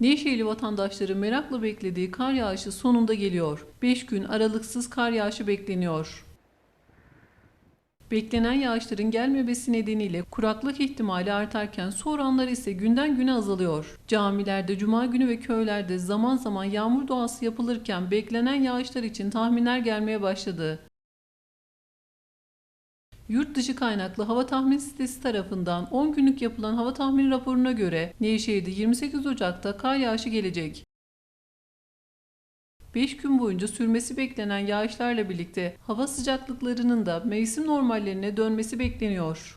Nevşehirli vatandaşların merakla beklediği kar yağışı sonunda geliyor. 5 gün aralıksız kar yağışı bekleniyor. Beklenen yağışların gelmemesi nedeniyle kuraklık ihtimali artarken su oranları ise günden güne azalıyor. Camilerde cuma günü ve köylerde zaman zaman yağmur duası yapılırken beklenen yağışlar için tahminler gelmeye başladı. Yurt dışı kaynaklı hava tahmin sitesi tarafından 10 günlük yapılan hava tahmini raporuna göre Nevşehir'de 28 Ocak'ta kar yağışı gelecek. 5 gün boyunca sürmesi beklenen yağışlarla birlikte hava sıcaklıklarının da mevsim normallerine dönmesi bekleniyor.